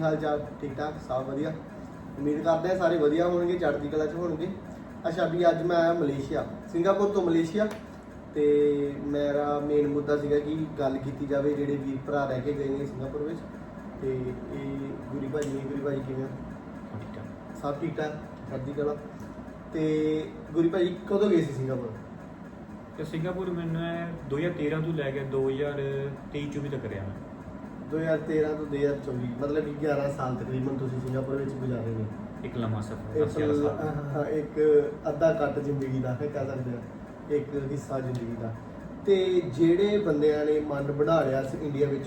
ਕੀ ਹਾਲ ਚਾਲ ਠੀਕ ਠਾਕ ਸਭ ਵਧੀਆ। ਉਮੀਦ ਕਰਦੇ ਆ ਸਾਰੇ ਵਧੀਆ ਹੋਣਗੇ ਚੜ੍ਹਦੀ ਕਲਾ 'ਚ ਹੋਣਗੇ। ਅੱਛਾ ਵੀ ਅੱਜ ਮੈਂ ਆਇਆ ਮਲੇਸ਼ੀਆ ਸਿੰਗਾਪੁਰ ਤੋਂ ਮਲੇਸ਼ੀਆ। ਤੇ ਮੇਰਾ ਮੇਨ ਮੁੱਦਾ ਸੀਗਾ ਕਿ ਗੱਲ ਕੀਤੀ ਜਾਵੇ ਜਿਹੜੇ ਵੀਰ ਭਰਾ ਰਹਿ ਕੇ ਗਏ ਨੇ ਸਿੰਗਾਪੁਰ ਵਿੱਚ। ਤੇ ਇਹ ਗੁਰੀ ਭਾਜੀ ਨੇ ਗੁਰੀ ਭਾਜੀ ਕਿਵੇਂ ਆ? ਸਭ ਠੀਕ ਠਾਕ। ਚੜ੍ਹਦੀ ਕਲਾ। ਤੇ ਗੁਰੀ ਭਾਜੀ ਕਦੋਂ ਗਏ ਸੀ ਸਿੰਗਾਪੁਰ? ਤੇ ਸਿੰਗਾਪੁਰ ਮੈਨੂੰ ਇਹ 2013 ਤੋਂ ਲੈ ਕੇ 2023 24 ਤੱਕ ਰਿਹਾ ਮੈਂ। 2013 ਤੋਂ 2024 ਮਤਲਬ ਕਿ 11 ਸਾਲ ਤਕਰੀਬਨ ਤੁਸੀਂ ਸਿੰਗਾਪੁਰ ਵਿੱਚ ਗੁਜ਼ਾਰੇ ਨੇ ਇੱਕ ਲੰਮਾ ਸਫ਼ਰ ਇੱਕ 10 11 ਸਾਲ। ਦਾ। ਹਾਂ, ਇੱਕ ਅੱਧਾ ਕੱਟ ਜ਼ਿੰਦਗੀ ਦਾ ਹੈ ਕਹਿ ਸਕਦੇ ਆ ਇੱਕ ਹਿੱਸਾ ਜ਼ਿੰਦਗੀ ਦਾ। ਤੇ ਜਿਹੜੇ ਬੰਦਿਆਂ ਨੇ ਮਨ ਬਣਾ ਲਿਆ ਸੀ ਇੰਡੀਆ ਵਿੱਚ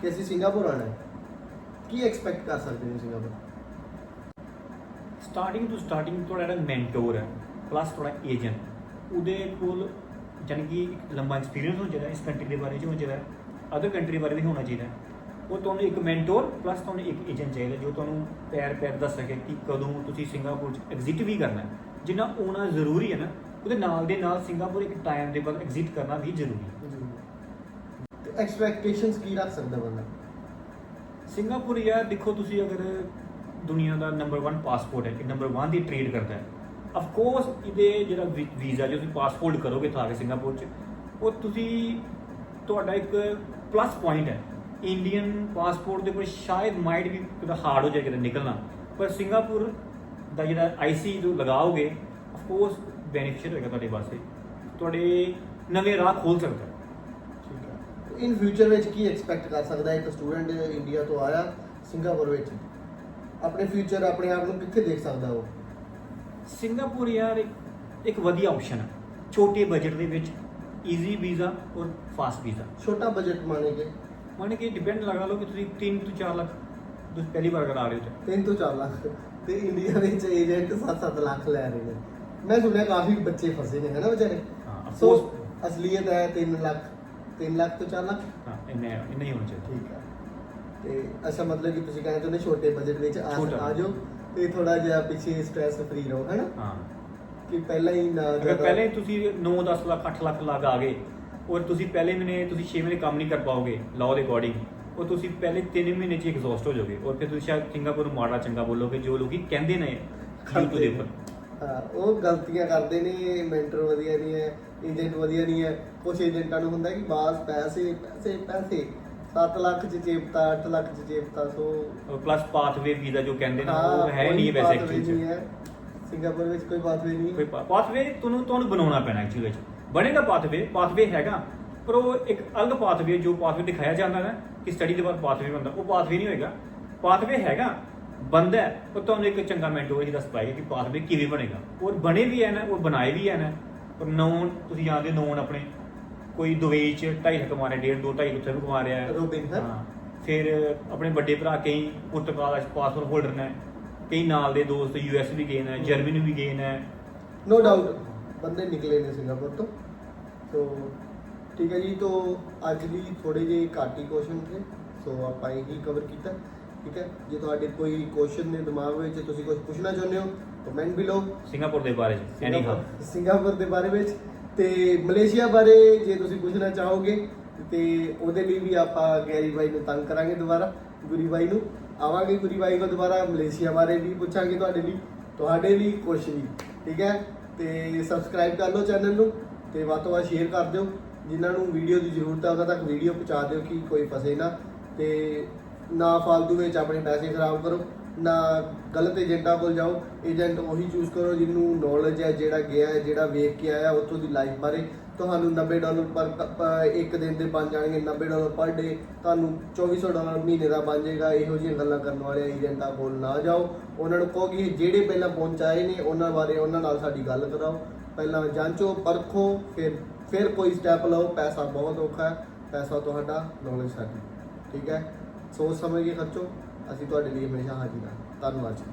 ਕਿ ਅਸੀਂ ਸਿੰਗਾਪੁਰ ਆਣਾ ਹੈ ਕੀ ਐਕਸਪੈਕਟ ਕਰ ਸਕਦੇ ਨੇ ਸਿੰਗਾਪੁਰ? ਸਟਾਰਟਿੰਗ ਤੋਂ ਸਟਾਰਟਿੰਗ ਤੁਹਾਡਾ ਜਿਹੜਾ ਮੈਂਟੋਰ ਹੈ ਪਲੱਸ ਤੁਹਾਡਾ ਏਜੰਟ ਉਹਦੇ ਕੋਲ ਜਾਣੀ ਕਿ ਇੱਕ ਲੰਬਾ ਐਕਸਪੀਰੀਅੰਸ ਹੋਣਾ ਚਾਹੀਦਾ ਇਸ ਕੰਟਰੀ ਦੇ ਬਾਰੇ 'ਚ ਹੋਣਾ ਚਾਹੀਦਾ ਅਦਰ ਕੰਟਰੀ ਬਾਰੇ ਵੀ ਹੋਣਾ ਚਾਹੀਦਾ ਉਹ ਤੁਹਾਨੂੰ ਇੱਕ ਮੈਂਟੋਰ ਪਲੱਸ ਤੁਹਾਨੂੰ ਇੱਕ ਏਜੰਟ ਚਾਹੀਦਾ ਜੋ ਤੁਹਾਨੂੰ ਪੈਰ ਪੈਰ ਦੱਸ ਸਕੇ ਕਿ ਕਦੋਂ ਤੁਸੀਂ ਸਿੰਗਾਪੁਰ 'ਚ ਐਗਜ਼ਿਟ ਵੀ ਕਰਨਾ ਜਿੰਨਾ ਆਉਣਾ ਜ਼ਰੂਰੀ ਹੈ ਨਾ ਉਹਦੇ ਨਾਲ ਦੇ ਨਾਲ ਸਿੰਗਾਪੁਰ ਇੱਕ ਟਾਈਮ ਦੇ ਬਾਅਦ ਐਗਜ਼ਿਟ ਕਰਨਾ ਵੀ ਜ਼ਰੂਰੀ ਹੈ। ਤੇ ਐਕਸਪੈਕਟੇਸ਼ਨਸ ਕੀ ਰੱਖ ਸਕਦਾ ਬੰਦਾ? ਸਿੰਗਾਪੁਰ ਯਾਰ ਦੇਖੋ ਤੁਸੀਂ ਅਗਰ ਦੁਨੀਆ ਦਾ ਨੰਬਰ 1 ਪਾਸਪੋਰਟ ਹੈ ਕਿ ਨੰਬਰ 1 ਦੀ ਟ੍ਰੇਡ ਕਰਦਾ ਹੈ। ਆਫ ਕੋਰਸ ਇਹਦੇ ਜਿਹੜਾ ਵੀਜ਼ਾ ਜੋ ਤੁਸੀਂ ਪਾਸਪੋਰਟ ਕਰੋਗੇ ਤਾਂ ਕੇ ਸਿੰਗਾਪੁਰ ਚ ਉਹ ਤੁਸੀਂ ਤੁਹਾਡਾ ਇੱਕ ਪਲੱਸ ਪੁਆਇੰਟ ਹੈ। ਇੰਡੀਅਨ ਪਾਸਪੋਰਟ ਦੇ ਕੋਲ ਸ਼ਾਇਦ ਮਾਈਟ ਵੀ ਕਿਤੇ ਹਾਰਡ ਹੋ ਜਾਏ ਕਿਤੇ ਨਿਕਲਣਾ। ਪਰ ਸਿੰਗਾਪੁਰ ਦਾ ਜਿਹੜਾ ਆਈਸੀ ਜੋ ਲਗਾਓਗੇ ਆਫ ਕੋਰਸ ਬੈਨੀਫੀਸ਼ੀਅਲ ਹੋਏਗਾ ਤੁਹਾਡੇ ਵਾਸਤੇ। ਤੁਹਾਡੇ ਨਵੇਂ ਰਾਹ ਖੋਲ ਸਕਦਾ ਠੀਕ ਹੈ। ਇਨ ਫਿਊਚਰ ਵਿੱਚ ਕੀ ਐਕਸਪੈਕਟ ਕਰ ਸਕਦਾ ਇੱਕ ਸਟੂਡੈਂਟ ਇੰਡੀਆ ਤੋਂ ਆਇਆ ਸਿੰਗਾਪੁਰ ਵਿੱਚ। ਆਪਣੇ ਫਿਊਚਰ ਆਪਣੇ ਆਪ ਨੂੰ ਕਿੱਥੇ ਦੇਖ ਸਕਦਾ ਉਹ? ਸਿੰਗਾਪੁਰ ਯਾਰ ਇੱਕ ਇੱਕ ਵਧੀਆ ਆਪਸ਼ਨ ਹੈ। ਛੋਟੇ ਬਜਟ ਦੇ ਵਿੱਚ ਈਜ਼ੀ ਵੀਜ਼ਾ ਔਰ ਫਾਸਟ ਵੀਜ਼ਾ ਛੋਟਾ ਬਜਟ ਮਾਨੇ ਕਿ? ਮਾਨੇ ਕਿ ਡਿਪੈਂਡ ਲਗਾ ਲਓ ਕਿ ਤੁਸੀਂ 3 ਤੋਂ 4 ਲੱਖ ਤੁਸੀਂ ਪਹਿਲੀ ਵਾਰ ਕਰਾ ਰਹੇ ਹੋ। ਤੇ 3 ਤੋਂ 4 ਲੱਖ। ਤੇ ਇੰਡੀਆ ਵਿੱਚ ਏਜੰਟ 7-7 ਲੱਖ ਲੈ ਰਹੇ ਨੇ। ਮੈਂ ਸੁਣਿਆ ਕਾਫੀ ਬੱਚੇ ਫਸੇ ਨੇ ਹਨਾ ਵਿਚਾਰੇ? ਹਾਂ ਸੋ ਅਸਲੀਅਤ ਹੈ 3 ਲੱਖ 3 ਲੱਖ ਤੋਂ 4 ਲੱਖ। ਹਾਂ ਇੰਨੇ ਇੰਨੇ ਹੀ ਹੋਣਾ ਚਾਹੀਦਾ। ਠੀਕ ਹੈ। ਤੇ ਅੱਛਾ ਮਤਲਬ ਕਿ ਤੁਸੀਂ ਕਹਿੰਦੇ ਚਾਹੁੰਦੇ ਛੋਟੇ ਬਜਟ ਵਿੱਚ। ਆ ਜਾਓ ਤੇ ਥੋੜਾ ਜਿਹਾ ਪਿੱਛੇ ਸਟ੍ਰੈਸ ਫ੍ਰੀ ਰਹੋ ਹੈਨਾ? ਹਾਂ। ਕਿ ਪਹਿਲਾਂ ਹੀ ਨਾ ਅਗਰ ਪਹਿਲੇ ਤੁਸੀਂ 9-10 ਲੱਖ 8 ਲੱਖ ਲੱਗ ਆ ਗਏ ਔਰ ਤੁਸੀਂ ਪਹਿਲੇ ਮਹੀਨੇ ਤੁਸੀਂ 6 ਮਹੀਨੇ ਕੰਮ ਨਹੀਂ ਕਰ ਪਾਓਗੇ ਲਾਅ ਦੇ ਅਕੋਰਡਿੰਗ ਉਹ ਤੁਸੀਂ ਪਹਿਲੇ 3 ਮਹੀਨੇ 'ਚ ਐਗਜ਼ੌਸਟ ਹੋ ਜਾਓਗੇ ਔਰ ਫਿਰ ਤੁਸੀਂ ਸ਼ਾਇਦ ਸਿੰਗਾਪੁਰ ਨੂੰ ਮਾੜਾ ਚੰਗਾ ਬੋਲੋਗੇ ਜੋ ਲੋਕੀ ਕਹਿੰਦੇ ਨੇ YouTube ਦੇ ਉੱਪਰ। ਹਾਂ ਉਹ ਗਲਤੀਆਂ ਕਰਦੇ ਨੇ ਮੈਂਟਰ ਵਧੀਆ ਨਹੀਂ ਹੈ ਏਜੰਟ ਵਧੀਆ ਨਹੀਂ ਹੈ। ਕੁਝ ਏਜੰਟਾਂ ਨੂੰ ਹੁੰਦਾ ਕਿ ਬਾਸ ਪੈਸੇ ਪੈਸੇ ਪੈਸੇ। 7 ਲੱਖ ਚ ਚੇਪਤਾ 8 ਲੱਖ ਚ ਚੇਪਤਾ ਸੋ ਪਲੱਸ ਪਾਥਵੇ ਵੀਜ਼ਾ ਜੋ ਕਹਿੰਦੇ ਨੇ ਹਾਂ, ਉਹ ਹੈ ਨਹੀਂ ਵੈਸੇ ਐਕਚੁਅਲੀ ਹੈ। ਸਿੰਗਾਪੁਰ ਵਿੱਚ ਕੋਈ ਪਾਥਵੇ ਨਹੀਂ ਕੋਈ ਪਾਥਵੇ ਤੁਹਾਨੂੰ ਤੁਹਾਨੂੰ ਬਣਾਉਣਾ ਪੈਣਾ ਐਕਚੁਅਲੀ ਵਿੱਚ। ਬਣੇਗਾ ਪਾਥਵੇ ਪਾਥਵੇ ਹੈਗਾ ਪਰ ਉਹ ਇੱਕ ਅਲੱਗ ਪਾਥਵੇ ਜੋ ਪਾਥਵੇ ਦਿਖਾਇਆ ਜਾਂਦਾ ਨਾ ਕਿ ਸਟੱਡੀ ਦੇ ਬਾਅਦ ਪਾਥਵੇ ਬਣਦਾ ਉਹ ਪਾਥਵੇ ਨਹੀਂ ਹੋਏਗਾ। ਪਾਥਵੇ ਹੈਗਾ ਬੰਦਾ ਉਹ ਤੁਹਾਨੂੰ ਇੱਕ ਚੰਗਾ ਮੈਂਟੋਰ ਹੀ ਦੱਸ ਪਾਏਗਾ ਕਿ ਪਾਥਵੇ ਕਿਵੇਂ ਬਣੇਗਾ। ਔਰ ਬਣੇ ਵੀ ਹੈ ਨਾ ਉਹ ਬਣਾਏ ਵੀ ਹੈ ਨਾ ਪਰ ਨੌਨ ਤੁਸੀਂ ਜਾਣਦੇ ਨੌਨ ਆਪਣੇ ਕੋਈ ਦੁਬਈ ਚ 2.5 ਲੱਖ ਕਮਾ ਰਿਹਾ ਡੇਢ ਦੋ 2.5 ਉੱਥੇ ਵੀ ਕਮਾ ਰਿਹਾ। ਹੈ। ਰੋਬਿਨ ਫਿਰ ਆਪਣੇ ਵੱਡੇ ਭਰਾ ਕਈ ਪੁਰਤਗਾਲ ਚ ਪਾਸਪੋਰਟ ਹੋਲਡਰ ਨੇ। ਕਈ ਨਾਲ ਦੇ ਦੋਸਤ ਯੂਐਸ ਵੀ ਗਏ ਨੇ ਜਰਮਨੀ ਵੀ ਗਏ ਨੇ। ਨੋ ਡਾਊਟ ਬੰਦੇ ਨਿਕਲੇ ਨੇ ਸਿੰਗਾਪੁਰ ਤੋਂ। ਸੋ ਠੀਕ ਹੈ ਜੀ ਤੋਂ ਅੱਜ ਦੀ ਥੋੜੇ ਜਿਹੇ ਘੱਟ ਹੀ ਕੁਐਸਚਨ ਨੇ। ਸੋ ਆਪਾਂ ਇਹੀ ਕਵਰ ਕੀਤਾ। ਠੀਕ ਹੈ ਜੇ ਤੁਹਾਡੇ ਕੋਈ ਕੁਐਸਚਨ ਨੇ ਦਿਮਾਗ ਵਿੱਚ ਤੁਸੀਂ ਕੁਝ ਪੁੱਛਣਾ ਚਾਹੁੰਦੇ ਹੋ ਕਮੈਂਟ ਬਿਲੋ ਸਿੰਗਾਪੁਰ ਦੇ ਬਾਰੇ ਚ ਐਨੀ ਹਾਂ ਸਿੰਗਾਪੁਰ ਦੇ ਬਾਰੇ ਵਿੱਚ। ਤੇ ਮਲੇਸ਼ੀਆ ਬਾਰੇ ਜੇ ਤੁਸੀਂ ਪੁੱਛਣਾ ਚਾਹੋਗੇ ਤੇ ਉਹਦੇ ਲਈ ਵੀ ਆਪਾਂ ਗੈਰੀ ਬਾਈ ਨੂੰ ਤੰਗ ਕਰਾਂਗੇ ਦੁਬਾਰਾ। ਗੁਰੀ ਬਾਈ ਨੂੰ। ਆਵਾਂਗੇ ਗੁਰੀ ਬਾਈ ਕੋਲ ਦੁਬਾਰਾ, ਮਲੇਸ਼ੀਆ ਬਾਰੇ ਵੀ ਪੁੱਛਾਂਗੇ ਤੁਹਾਡੇ ਲਈ। ਤੁਹਾਡੇ ਲਈ ਕੁਛ ਵੀ ਠੀਕ ਹੈ? ਤੇ ਸਬਸਕ੍ਰਾਈਬ ਕਰ ਲਓ ਚੈਨਲ ਨੂੰ ਤੇ ਵੱਧ ਤੋਂ ਵੱਧ ਸ਼ੇਅਰ ਕਰ ਦਿਓ। ਜਿਨ੍ਹਾਂ ਨੂੰ ਵੀਡੀਓ ਦੀ ਜ਼ਰੂਰਤ ਹੈ ਉਹਨਾਂ ਤੱਕ ਵੀਡੀਓ ਪਹੁੰਚਾ ਦਿਓ ਕਿ ਕੋਈ ਫਸੇ ਨਾ। ਤੇ ਨਾ ਫालतू ਵਿੱਚ ਆਪਣੇ ਪੈਸੇ ਖਰਾਬ ਕਰੋ, ਨਾ ਗਲਤ ਏਜੰਟਾਂ ਕੋਲ ਜਾਓ। ਏਜੰਟ ਉਹੀ ਚੂਜ਼ ਕਰੋ ਜਿਹਨੂੰ ਨੌਲੇਜ ਹੈ, ਜਿਹੜਾ ਗਿਆ ਹੈ, ਜਿਹੜਾ ਵੇਖ ਕੇ ਆਇਆ, ਉੱਥੋਂ ਦੀ ਲਾਈਫ ਬਾਰੇ ਤੁਹਾਨੂੰ 90 ਡਾਲਰ ਪਰ ਪ- ਇੱਕ ਦਿਨ ਦੇ ਬਣ ਜਾਣਗੇ 90 ਡਾਲਰ ਪਰ ਡੇ। ਤੁਹਾਨੂੰ 2400 ਡਾਲਰ ਮਹੀਨੇ ਦਾ ਬਣ ਜਾਏਗਾ। ਇਹੋ ਜਿਹੀਆਂ ਗੱਲਾਂ ਕਰਨ ਵਾਲੇ ਏਜੰਟਾਂ ਕੋਲ ਨਾ ਜਾਓ। ਉਹਨਾਂ ਨੂੰ ਕਹੋ ਕਿ ਜਿਹੜੇ ਪਹਿਲਾਂ ਪਹੁੰਚਾਏ ਨੇ, ਉਹਨਾਂ ਬਾਰੇ ਉਹਨਾਂ ਨਾਲ ਸਾਡੀ ਗੱਲ ਕਰਾਓ। ਪਹਿਲਾਂ ਜਾਂਚੋ, ਪਰਖੋ, ਫਿਰ ਫਿਰ ਕੋਈ ਸਟੈਪ ਲਓ। ਪੈਸਾ ਬਹੁਤ ਔਖਾ ਹੈ। ਪੈਸਾ ਤੁਹਾਡਾ ਨੌਲੇਜ ਸਾਡੀ। ਠੀਕ ਹੈ? ਸੋਚ ਸਮਝ ਕੇ ਖਰਚੋ। ਅਸੀਂ ਤੁਹਾਡੇ ਲਈ ਹਮੇਸ਼ਾ ਹਾਜ਼ਰ ਹਾਂ। ਧੰਨਵਾਦ ਜੀ।